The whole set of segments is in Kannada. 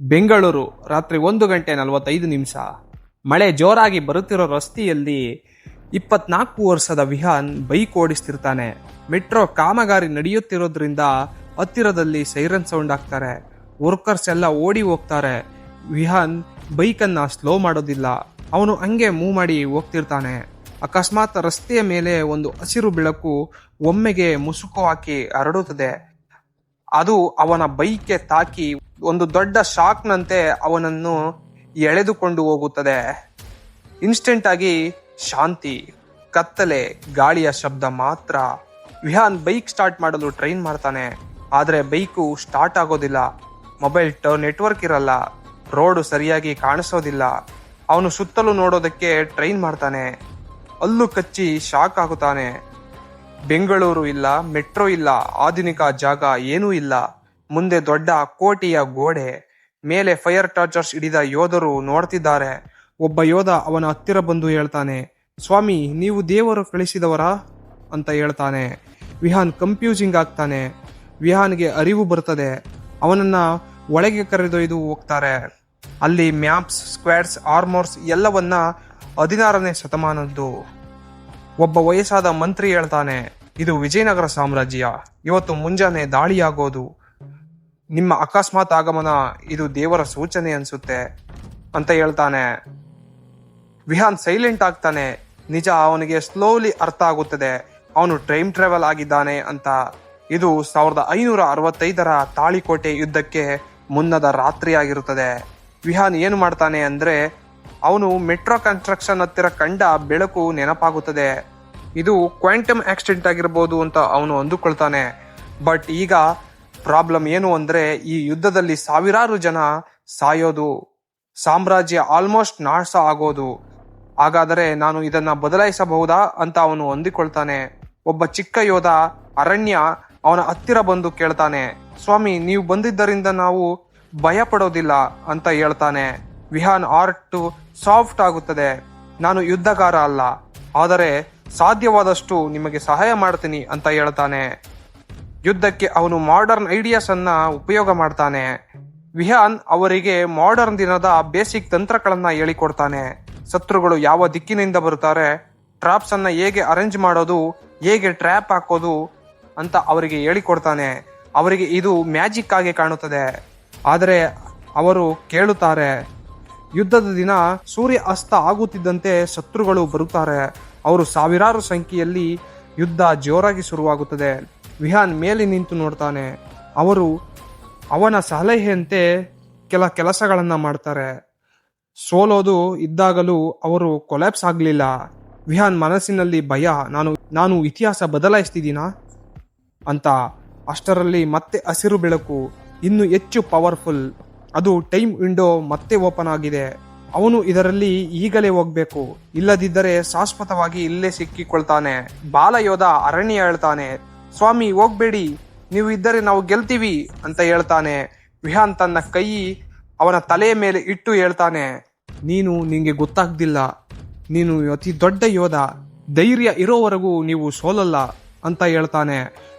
ಬೆಂಗಳೂರು ರಾತ್ರಿ ಒಂದು ಗಂಟೆ ನಲವತ್ತೈದು ನಿಮಿಷ. ಮಳೆ ಜೋರಾಗಿ ಬರುತ್ತಿರೋ ರಸ್ತೆಯಲ್ಲಿ ಇಪ್ಪತ್ನಾಲ್ಕು ವರ್ಷದ ವಿಹಾನ್ ಬೈಕ್ ಓಡಿಸ್ತಿರ್ತಾನೆ. ಮೆಟ್ರೋ ಕಾಮಗಾರಿ ನಡೆಯುತ್ತಿರೋದ್ರಿಂದ ಹತ್ತಿರದಲ್ಲಿ ಸೈರನ್ ಸೌಂಡ್ ಆಗ್ತಾರೆ. ವರ್ಕರ್ಸ್ ಎಲ್ಲ ಓಡಿ ಹೋಗ್ತಾರೆ. ವಿಹಾನ್ ಬೈಕನ್ನು ಸ್ಲೋ ಮಾಡೋದಿಲ್ಲ. ಅವನು ಹಂಗೆ ಮೂವ್ ಮಾಡಿ ಹೋಗ್ತಿರ್ತಾನೆ. ಅಕಸ್ಮಾತ್ ರಸ್ತೆಯ ಮೇಲೆ ಒಂದು ಹಸಿರು ಬೆಳಕು ಒಮ್ಮೆಗೆ ಮುಸುಕು ಹಾಕಿ ಹರಡುತ್ತದೆ. ಅದು ಅವನ ಬೈಕ್ಗೆ ತಾಕಿ ಒಂದು ದೊಡ್ಡ ಶಾಕ್ನಂತೆ ಅವನನ್ನು ಎಳೆದುಕೊಂಡು ಹೋಗುತ್ತದೆ. ಇನ್ಸ್ಟೆಂಟ್ ಆಗಿ ಶಾಂತಿ, ಕತ್ತಲೆ, ಗಾಳಿಯ ಶಬ್ದ ಮಾತ್ರ. ವಿಹಾನ್ ಬೈಕ್ ಸ್ಟಾರ್ಟ್ ಮಾಡಲು ಟ್ರೈನ್ ಮಾಡ್ತಾನೆ. ಆದರೆ ಬೈಕು ಸ್ಟಾರ್ಟ್ ಆಗೋದಿಲ್ಲ. ಮೊಬೈಲ್ ಟ ನೆಟ್ವರ್ಕ್ ಇರಲ್ಲ. ರೋಡು ಸರಿಯಾಗಿ ಕಾಣಿಸೋದಿಲ್ಲ. ಅವನು ಸುತ್ತಲೂ ನೋಡೋದಕ್ಕೆ ಟ್ರೈನ್ ಮಾಡ್ತಾನೆ. ಅಲ್ಲು ಕಚ್ಚಿ ಶಾಕ್ ಆಗುತ್ತಾನೆ. ಬೆಂಗಳೂರು ಇಲ್ಲ, ಮೆಟ್ರೋ ಇಲ್ಲ, ಆಧುನಿಕ ಜಾಗ ಏನೂ ಇಲ್ಲ. ಮುಂದೆ ದೊಡ್ಡ ಕೋಟೆಯ ಗೋಡೆ, ಮೇಲೆ ಫೈರ್ ಟಾರ್ಚರ್ಸ್ ಹಿಡಿದ ಯೋಧರು ನೋಡ್ತಿದ್ದಾರೆ. ಒಬ್ಬ ಯೋಧ ಅವನ ಹತ್ತಿರ ಬಂದು ಹೇಳ್ತಾನೆ, ಸ್ವಾಮಿ, ನೀವು ದೇವರು ಕಳಿಸಿದವರಾ? ಅಂತ ಹೇಳ್ತಾನೆ. ವಿಹಾನ್ ಕನ್ಫ್ಯೂಸಿಂಗ್ ಆಗ್ತಾನೆ. ವಿಹಾನ್ಗೆ ಅರಿವು ಬರ್ತದೆ. ಅವನನ್ನ ಒಳಗೆ ಕರೆದೊಯ್ದು ಹೋಗ್ತಾರೆ. ಅಲ್ಲಿ ಮ್ಯಾಪ್ಸ್, ಸ್ಕ್ವಾಡ್ಸ್, ಆರ್ಮೋರ್ಸ್ ಎಲ್ಲವನ್ನ ಹದಿನಾರನೇ ಶತಮಾನದ್ದು. ಒಬ್ಬ ವಯಸ್ಸಾದ ಮಂತ್ರಿ ಹೇಳ್ತಾನೆ, ಇದು ವಿಜಯನಗರ ಸಾಮ್ರಾಜ್ಯ. ಇವತ್ತು ಮುಂಜಾನೆ ದಾಳಿಯಾಗೋದು. ನಿಮ್ಮ ಅಕಸ್ಮಾತ್ ಆಗಮನ ಇದು ದೇವರ ಸೂಚನೆ ಅನ್ಸುತ್ತೆ ಅಂತ ಹೇಳ್ತಾನೆ. ವಿಹಾನ್ ಸೈಲೆಂಟ್ ಆಗ್ತಾನೆ. ನಿಜ ಅವನಿಗೆ ಸ್ಲೋಲಿ ಅರ್ಥ ಆಗುತ್ತದೆ. ಅವನು ಟೈಮ್ ಟ್ರಾವೆಲ್ ಆಗಿದ್ದಾನೆ ಅಂತ. ಇದು ಸಾವಿರದ ಐನೂರ ಅರವತ್ತೈದರ ತಾಳಿಕೋಟೆ ಯುದ್ಧಕ್ಕೆ ಮುನ್ನದ ರಾತ್ರಿ ಆಗಿರುತ್ತದೆ ವಿಹಾನ್ ಏನು ಮಾಡ್ತಾನೆ ಅಂದ್ರೆ, ಅವನು ಮೆಟ್ರೋ ಕನ್ಸ್ಟ್ರಕ್ಷನ್ ಹತ್ತಿರ ಕಂಡ ಬೆಳಕು ನೆನಪಾಗುತ್ತದೆ. ಇದು ಕ್ವಾಂಟಮ್ ಆಕ್ಸಿಡೆಂಟ್ ಆಗಿರ್ಬೋದು ಅಂತ ಅವನು ಅಂದುಕೊಳ್ತಾನೆ. ಬಟ್ ಈಗ ಪ್ರಾಬ್ಲಮ್ ಏನು ಅಂದ್ರೆ ಈ ಯುದ್ಧದಲ್ಲಿ ಸಾವಿರಾರು ಜನ ಸಾಯೋದು, ಸಾಮ್ರಾಜ್ಯ ಆಲ್ಮೋಸ್ಟ್ ನಾಶ ಆಗೋದು. ಹಾಗಾದರೆ ನಾನು ಇದನ್ನ ಬದಲಾಯಿಸಬಹುದಾ ಅಂತ ಅವನು ಹೊಂದಿಕೊಳ್ತಾನೆ. ಒಬ್ಬ ಚಿಕ್ಕ ಯೋಧ ಅರಣ್ಯ ಅವನ ಹತ್ತಿರ ಬಂದು ಕೇಳ್ತಾನೆ, ಸ್ವಾಮಿ, ನೀವು ಬಂದಿದ್ದರಿಂದ ನಾವು ಭಯ ಪಡೋದಿಲ್ಲ ಅಂತ ಹೇಳ್ತಾನೆ. ವಿಹಾನ್ ಆರ್ಟ್ ಸಾಫ್ಟ್ ಆಗುತ್ತದೆ. ನಾನು ಯುದ್ಧಗಾರ ಅಲ್ಲ, ಆದರೆ ಸಾಧ್ಯವಾದಷ್ಟು ನಿಮಗೆ ಸಹಾಯ ಮಾಡ್ತೀನಿ ಅಂತ ಹೇಳ್ತಾನೆ. ಯುದ್ಧಕ್ಕೆ ಅವನು ಮಾಡರ್ನ್ ಐಡಿಯಾಸ್ ಅನ್ನ ಉಪಯೋಗ ಮಾಡ್ತಾನೆ. ವಿಹಾನ್ ಅವರಿಗೆ ಮಾಡರ್ನ್ ದಿನದ ಬೇಸಿಕ್ ತಂತ್ರಗಳನ್ನ ಹೇಳಿಕೊಡ್ತಾನೆ. ಶತ್ರುಗಳು ಯಾವ ದಿಕ್ಕಿನಿಂದ ಬರುತ್ತಾರೆ ಟ್ರಾಪ್ಸ್ ಅನ್ನ ಹೇಗೆ ಅರೇಂಜ್ ಮಾಡೋದು, ಹೇಗೆ ಟ್ರ್ಯಾಪ್ ಹಾಕೋದು ಅಂತ ಅವರಿಗೆ ಹೇಳಿಕೊಡ್ತಾನೆ. ಅವರಿಗೆ ಇದು ಮ್ಯಾಜಿಕ್ ಆಗಿ ಕಾಣುತ್ತದೆ. ಆದರೆ ಅವರು ಕೇಳುತ್ತಾರೆ, ಯುದ್ಧದ ದಿನ ಸೂರ್ಯ ಅಸ್ತ ಆಗುತ್ತಿದ್ದಂತೆ ಶತ್ರುಗಳು ಬರುತ್ತಾರೆ. ಅವರು ಸಾವಿರಾರು ಸಂಖ್ಯೆಯಲ್ಲಿ ಯುದ್ಧ ಜೋರಾಗಿ ಶುರುವಾಗುತ್ತದೆ. ವಿಹಾನ್ ಮೇಲೆ ನಿಂತು ನೋಡ್ತಾನೆ. ಅವರು ಅವನ ಸಲಹೆಯಂತೆ ಕೆಲ ಕೆಲಸಗಳನ್ನು ಮಾಡ್ತಾರೆ. ಸೋಲೋದು ಇದ್ದಾಗಲೂ ಅವರು ಕೊಲ್ಯಾಪ್ಸ್ ಆಗಲಿಲ್ಲ. ವಿಹಾನ್ ಮನಸ್ಸಿನಲ್ಲಿ ಭಯ, ನಾನು ನಾನು ಇತಿಹಾಸ ಬದಲಾಯಿಸ್ತಿದ್ದೀನಾ? ಅಂತ ಅಷ್ಟರಲ್ಲಿ ಮತ್ತೆ ಹಸಿರು ಬೆಳಕು, ಇನ್ನು ಹೆಚ್ಚು ಪವರ್ಫುಲ್, ಅದು ಟೈಮ್ ವಿಂಡೋ ಮತ್ತೆ ಓಪನ್ ಆಗಿದೆ. ಅವನು ಇದರಲ್ಲಿ ಈಗಲೇ ಹೋಗ್ಬೇಕು, ಇಲ್ಲದಿದ್ದರೆ ಶಾಶ್ವತವಾಗಿ ಇಲ್ಲೇ ಸಿಕ್ಕಿಕೊಳ್ತಾನೆ. ಬಾಲಯೋಧ ಅರಣ್ಯ ಹೇಳ್ತಾನೆ. ಸ್ವಾಮಿ, ಹೋಗ್ಬೇಡಿ. ನೀವು ಇದ್ದರೆ ನಾವು ಗೆಲ್ತೀವಿ ಅಂತ ಹೇಳ್ತಾನೆ. ವಿಹಾನ್ ತನ್ನ ಕೈ ಅವನ ತಲೆಯ ಮೇಲೆ ಇಟ್ಟು ಹೇಳ್ತಾನೆ, ನೀನು ನಿಂಗೆ ಗೊತ್ತಾಗ್ದಿಲ್ಲ. ನೀನು ಅತಿ ದೊಡ್ಡ ಯೋಧ. ಧೈರ್ಯ ಇರೋವರೆಗೂ ನೀವು ಸೋಲಲ್ಲ ಅಂತ ಹೇಳ್ತಾನೆ.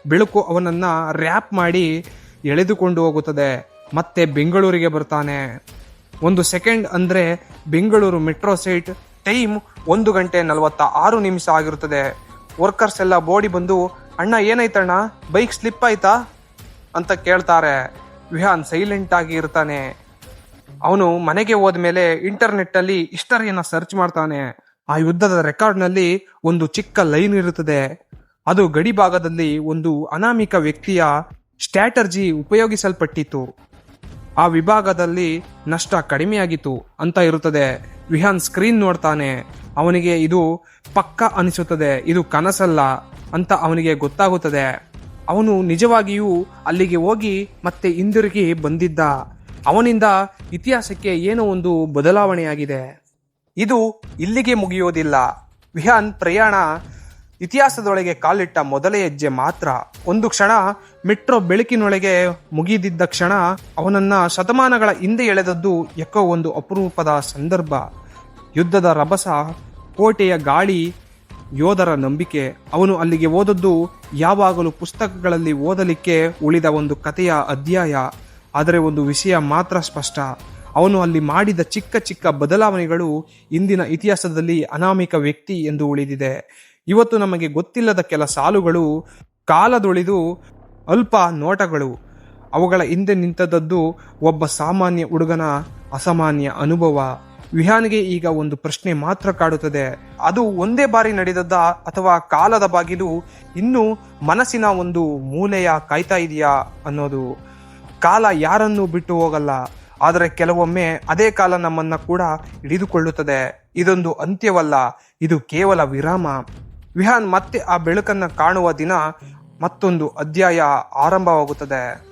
ಬೆಳಕು ಅವನನ್ನ ರ್ಯಾಪ್ ಮಾಡಿ ಎಳೆದುಕೊಂಡು ಹೋಗುತ್ತದೆ. ಮತ್ತೆ ಬೆಂಗಳೂರಿಗೆ ಬರ್ತಾನೆ. ಒಂದು ಸೆಕೆಂಡ್ ಅಂದ್ರೆ ಬೆಂಗಳೂರು ಮೆಟ್ರೋ ಸೈಟ್ ಟೈಮ್ ಒಂದು ಗಂಟೆ ನಲವತ್ತ ಆರು ನಿಮಿಷ ಆಗಿರುತ್ತದೆ. ವರ್ಕರ್ಸ್ ಎಲ್ಲ ಬೋಡಿ ಬಂದು ಅಣ್ಣ ಏನಾಯ್ತಣ್ಣ ಬೈಕ್ ಸ್ಲಿಪ್ ಆಯ್ತಾ? ಅಂತ ಕೇಳ್ತಾರೆ. ವಿಹಾನ್ ಸೈಲೆಂಟ್ ಆಗಿ ಇರ್ತಾನೆ. ಅವನು ಮನೆಗೆ ಹೋದ್ಮೇಲೆ ಇಂಟರ್ನೆಟ್ ಅಲ್ಲಿ ಹಿಸ್ಟರಿಯನ್ನ ಸರ್ಚ್ ಮಾಡ್ತಾನೆ. ಆ ಯುದ್ಧದ ರೆಕಾರ್ಡ್ನಲ್ಲಿ ಒಂದು ಚಿಕ್ಕ ಲೈನ್ ಇರುತ್ತದೆ. ಅದು ಗಡಿ ಭಾಗದಲ್ಲಿ ಒಂದು ಅನಾಮಿಕ ವ್ಯಕ್ತಿಯ ಸ್ಟ್ರಾಟರ್ಜಿ ಉಪಯೋಗಿಸಲ್ಪಟ್ಟಿತ್ತು. ಆ ವಿಭಾಗದಲ್ಲಿ ನಷ್ಟ ಕಡಿಮೆಯಾಗಿತ್ತು ಅಂತ ಇರುತ್ತದೆ. ವಿಹಾನ್ ಸ್ಕ್ರೀನ್ ನೋಡ್ತಾನೆ. ಅವನಿಗೆ ಇದು ಪಕ್ಕ ಅನಿಸುತ್ತದೆ. ಇದು ಕನಸಲ್ಲ. ಅಂತ ಅವನಿಗೆ ಗೊತ್ತಾಗುತ್ತದೆ. ಅವನು ನಿಜವಾಗಿಯೂ ಅಲ್ಲಿಗೆ ಹೋಗಿ ಮತ್ತೆ ಹಿಂದಿರುಗಿ ಬಂದಿದ್ದ. ಅವನಿಂದ ಇತಿಹಾಸಕ್ಕೆ ಏನೋ ಒಂದು ಬದಲಾವಣೆಯಾಗಿದೆ. ಇದು ಇಲ್ಲಿಗೆ ಮುಗಿಯೋದಿಲ್ಲ. ವಿಹಾನ್ ಪ್ರಯಾಣ ಇತಿಹಾಸದೊಳಗೆ ಕಾಲಿಟ್ಟ ಮೊದಲೇ ಹೆಜ್ಜೆ ಮಾತ್ರ. ಒಂದು ಕ್ಷಣ ಮೆಟ್ರೋ ಬೆಳಕಿನೊಳಗೆ ಮುಗಿದಿದ್ದ ಕ್ಷಣ ಅವನನ್ನ ಶತಮಾನಗಳ ಹಿಂದೆ ಎಳೆದದ್ದು ಎಕ್ಕೋ ಒಂದು ಅಪರೂಪದ ಸಂದರ್ಭ. ಯುದ್ಧದ ರಭಸ, ಕೋಟೆಯ ಗಾಳಿ ಯೋಧರ ನಂಬಿಕೆ. ಅವನು ಅಲ್ಲಿಗೆ ಓದದ್ದು ಯಾವಾಗಲೂ ಪುಸ್ತಕಗಳಲ್ಲಿ ಓದಲಿಕ್ಕೆ ಉಳಿದ ಒಂದು ಕಥೆಯ ಅಧ್ಯಾಯ. ಆದರೆ ಒಂದು ವಿಷಯ ಮಾತ್ರ ಸ್ಪಷ್ಟ. ಅವನು ಅಲ್ಲಿ ಮಾಡಿದ ಚಿಕ್ಕ ಚಿಕ್ಕ ಬದಲಾವಣೆಗಳು ಇಂದಿನ ಇತಿಹಾಸದಲ್ಲಿ ಅನಾಮಿಕ ವ್ಯಕ್ತಿ ಎಂದು ಉಳಿದಿದೆ. ಇವತ್ತು ನಮಗೆ ಗೊತ್ತಿಲ್ಲದ ಕೆಲ ಸಾಲುಗಳು, ಕಾಲದೊಳಿದು ಅಲ್ಪ ನೋಟಗಳು. ಅವುಗಳ ಹಿಂದೆ ನಿಂತದ್ದು ಒಬ್ಬ ಸಾಮಾನ್ಯ ಹುಡುಗನ ಅಸಾಮಾನ್ಯ ಅನುಭವ. ವಿಹಾನ್ಗೆ ಈಗ ಒಂದು ಪ್ರಶ್ನೆ ಮಾತ್ರ ಕಾಡುತ್ತದೆ. ಅದು ಒಂದೇ ಬಾರಿ ನಡೆದದ್ದ ಅಥವಾ ಕಾಲದ ಬಾಗಿಲು ಇನ್ನೂ ಮನಸ್ಸಿನ ಒಂದು ಮೂಲೆಯ ಕಾಯ್ತಾ ಇದೆಯಾ ಅನ್ನೋದು. ಕಾಲ ಯಾರನ್ನು ಬಿಟ್ಟು ಹೋಗಲ್ಲ, ಆದರೆ ಕೆಲವೊಮ್ಮೆ ಅದೇ ಕಾಲ ನಮ್ಮನ್ನ ಕೂಡ ಹಿಡಿದುಕೊಳ್ಳುತ್ತದೆ. ಇದೊಂದು ಅಂತ್ಯವಲ್ಲ, ಇದು ಕೇವಲ ವಿರಾಮ. ವಿಹಾನ್ ಮತ್ತೆ ಆ ಬೆಳಕನ್ನ ಕಾಣುವ ದಿನ ಮತ್ತೊಂದು ಅಧ್ಯಾಯ ಆರಂಭವಾಗುತ್ತದೆ.